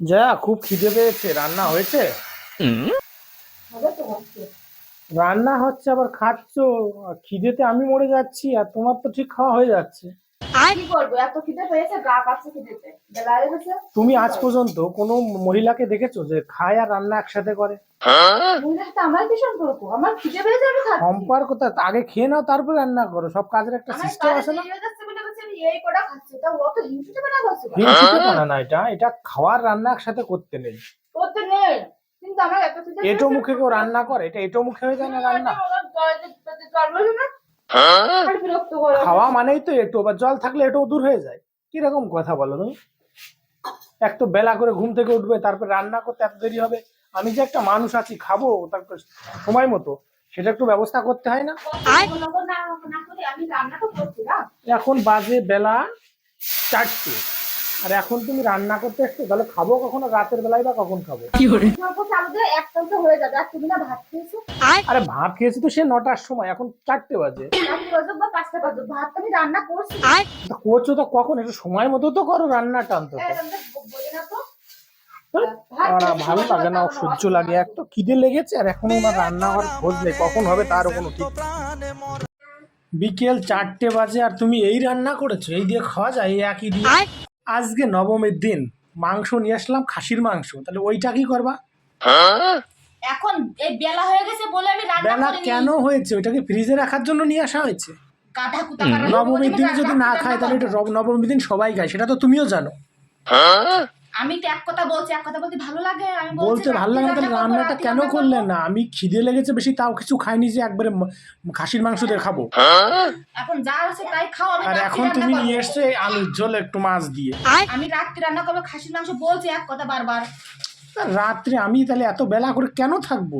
যা খুব খিদে পেয়েছে। রান্না হয়েছে? হচ্ছে। রান্না হচ্ছে আবার খাচ্ছ। খিদেতে আমি মরে যাচ্ছি আর তোমার তো ঠিক খাওয়া হয়ে যাচ্ছে। কি করব? এত খিদে পেয়েছে গা কাছে খিদেতে। বেলা হয়ে গেছে। তুমি আজ পর্যন্ত কোনো মহিলাকে দেখেছ যে খায় আর রান্না একসাথে করে? সম্পর্ক খিদে পেয়েছে আমি খাচ্ছি। আগে খেয়ে নাও তারপর রান্না করো। সব কাজের একটা সিস্টেম আছে না? এই কটা খাচ্ছি তা অত হিংসুটে বেলা করছে হিংসুটে পানা না এটা এটা খাওয়ার রান্না একসাথে করতে নেই। করতে নেই কিন্তু আমার এত খিদে এটো মুখে কেউ রান্না করে এটা এটো মুখে হয়ে যায় না রান্না? আর বিরক্ত করে খাওয়া মানেই তো এটো বা জল থাকলে এটাও দূর হয়ে যায়। কীরকম কথা বলো তুমি? এক তো বেলা করে ঘুম থেকে উঠবে তারপর রান্না করতে এত দেরি হবে। আমি যে একটা মানুষ আছি খাব তারপর সময় মতো। সেটা একটু ব্যবস্থা করতে হয় না? কোনো কোনো না না করে আমি রান্না তো করছি না এখন বাজে বেলা চারটে। আর এখন তুমি রান্না করতে এসছো তাহলে খাব কখন রাতের বেলায় বা কখন খাব? অল্প চাল দিয়ে একটা তো হয়ে যাবে আর ভাত খেয়েছো আরে ভাত খেয়েছি তো সে নটার সময় এখন চারটে বাজে। চারটে বাজুক বা পাঁচটা বাজুক ভাত তো রান্না করছি তা করছ তো কখন? একটু সময় মতো তো করো রান্নাটা অন্তত। রান্না ভাত আর ভালো লাগে না মতো সহ্য লাগে এক তো খিদে লেগেছে আর এখনও ওনার রান্না হওয়ার খোঁজ নেই কখন হবে তারও কোনো ঠিক বিকেল চারটে বাজে আর তুমি এই রান্না করেছ? এই দিয়ে খাওয়া যায় এই একই দিয়ে? আজকে নবমীর দিন মাংস নিয়ে আসলাম খাসির মাংস। তাহলে ওইটা কি করবা? এখন এই বেলা হয়ে গেছে বলে আমি রান্না বেলা কেন হয়েছে? ওইটাকে ফ্রিজে রাখার জন্য নিয়ে আসা হয়েছে। কাটা কুটা কাটা নবমীর দিন যদি না খায় তাহলে এটা নবমীর দিন সবাই খায় সেটা তো তুমিও জানো। আমি তো এক কথা বলছি এক কথা বলতে ভালো লাগে আমি বলতে ভালো লাগে না তাহলে রান্নাটা কেন করলেন না? আমি খিদে লেগেছে বেশি তাও কিছু খাইনি যে একবারে ম- খাসির মাংস দিয়ে খাব। এখন যা আছে তাই খাও আমি আর এখন তুমি নিয়ে এসছো এই আলুর ঝোল একটু মাছ দিয়ে। আমি রাত্রি রান্না করব খাসির মাংস বলছি এক কথা বারবার। তা রাত্রে আমি তাহলে এত বেলা করে কেন থাকব?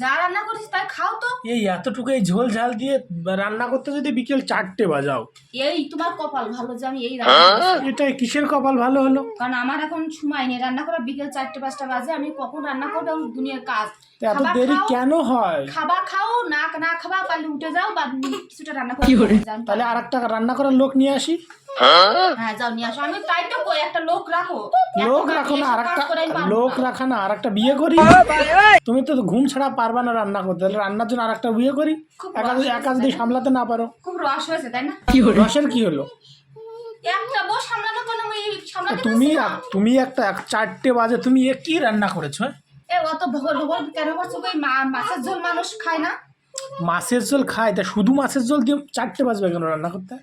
যা রান্না করিস তাই খাও তো। এই এতটুকু এই ঝোল ঝাল দিয়ে রান্না করতে যদি বিকেল চারটে বাজাও। এই তোমার কপাল ভালো যে আমি এই রান্না করেছি। এটা কিসের কপাল ভালো হলো? কারণ আমার এখন সময় নেই রান্না করা বিকেল চারটে পাঁচটা বাজে আমি কখন রান্না করব আমার দুনিয়ার কাজ। এত দেরি কেন হয়? খাবার খাও না না খাবা পারলে উঠে যাও বা কিছুটা রান্না করে। তাহলে আর একটা রান্না করার লোক নিয়ে আসি। হ্যাঁ যাও নিয়ে আসো। আমি তাই তো কই একটা লোক রাখো। লোক রাখো না এসব আর কাজ একটা করে আমি পারব লোক রাখা না আর বিয়ে করি। তুমি তো ঘুম ছাড়া পারবা না রান্না করতে তাহলে রান্নার জন্য আর একটা বিয়ে করি। একা একা যদি সামলাতে না পারো। খুব রস হয়েছে তাই না? রসের কি হলো? তুমি তুমি একটা চারটে বাজে তুমি এ কি রান্না করেছ হ্যাঁ? এ অত ভগর ভগর কেন করছ? কই মাছের ঝোল মানুষ খায় না? মাছের ঝোল খায় তা শুধু মাছের ঝোল দিয়ে চারটে বাজবে কেন রান্না করতে?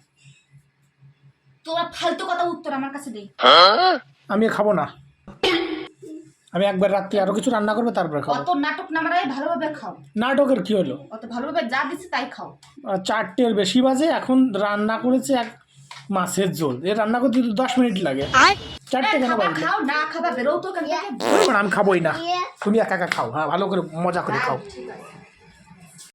তোমার ফালতু কথা উত্তর আমার কাছে দেই আমি খাব না। আমি একবার রাত্রি আরও কিছু রান্না করব তারপরে খাব। অত নাটক নামারাই ভালোভাবে খাও। নাটকের কি হলো? অত ভালোভাবে যা দিচ্ছি তাই খাও। চারটের বেশি বাজে এখন রান্না করেছে এক মাছের ঝোল। এ রান্না করতে তো দশ মিনিট লাগে। চারটে কেন খাও না খাবা বেরো তো কেন আমি খাবোই না। তুমি একা একা খাও হ্যাঁ ভালো করে মজা করে খাও। ঠিক আছে।